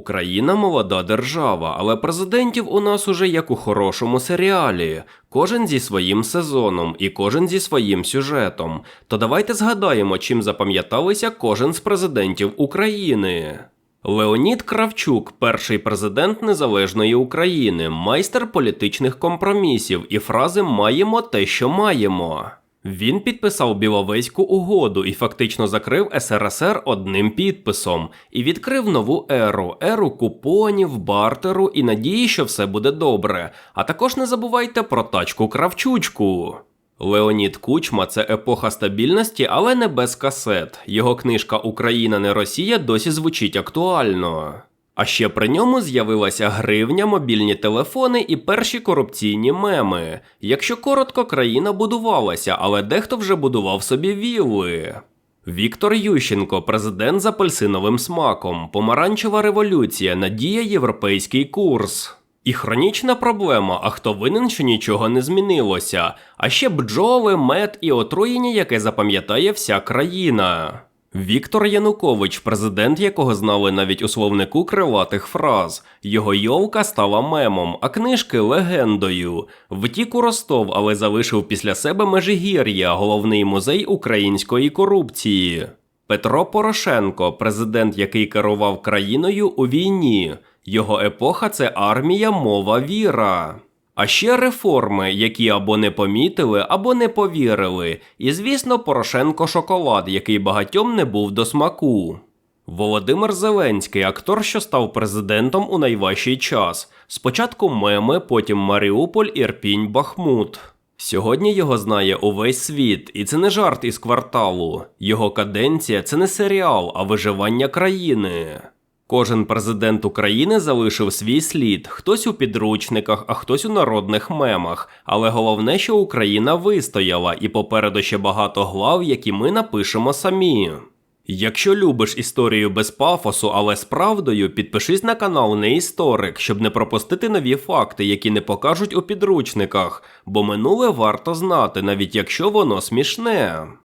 Україна молода держава, але президентів у нас уже як у хорошому серіалі. Кожен зі своїм сезоном і кожен зі своїм сюжетом. То давайте згадаємо, чим запам'яталися кожен з президентів України. Леонід Кравчук, перший президент Незалежної України, майстер політичних компромісів і фрази Маємо те, що маємо. Він підписав Біловезьку угоду і фактично закрив СРСР одним підписом і відкрив нову еру еру купонів, бартеру і надії, що все буде добре. А також не забувайте про тачку Кравчучку. Леонід Кучма це епоха стабільності, але не без касет. Його книжка Україна не Росія досі звучить актуально. А ще при ньому з'явилася гривня, мобільні телефони і перші корупційні меми. Якщо коротко, країна будувалася, але дехто вже будував собі вілли. Віктор Ющенко, президент з апельсиновим смаком, помаранчева революція, надія європейський курс. І хронічна проблема, а хто винен, що нічого не змінилося, а ще бджоли, мед і отруєння, яке запам'ятає вся країна. Віктор Янукович, президент якого знали навіть у словнику крилатих фраз. Його йолка стала мемом, а книжки легендою. Втік у Ростов, але залишив після себе Межигір'я, головний музей української корупції. Петро Порошенко, президент, який керував країною у війні. Його епоха це армія, мова, віра. А ще реформи, які або не помітили, або не повірили. І, звісно, Порошенко шоколад, який багатьом не був до смаку. Володимир Зеленський, актор, що став президентом у найважчий час. Спочатку меми, потім Маріуполь, Ірпінь, Бахмут. Сьогодні його знає увесь світ, і це не жарт із кварталу. Його каденція це не серіал, а виживання країни. Кожен президент України залишив свій слід, хтось у підручниках, а хтось у народних мемах. Але головне, що Україна вистояла, і попереду ще багато глав, які ми напишемо самі. Якщо любиш історію без пафосу, але з правдою, підпишись на канал Неісторик, щоб не пропустити нові факти, які не покажуть у підручниках, бо минуле варто знати, навіть якщо воно смішне.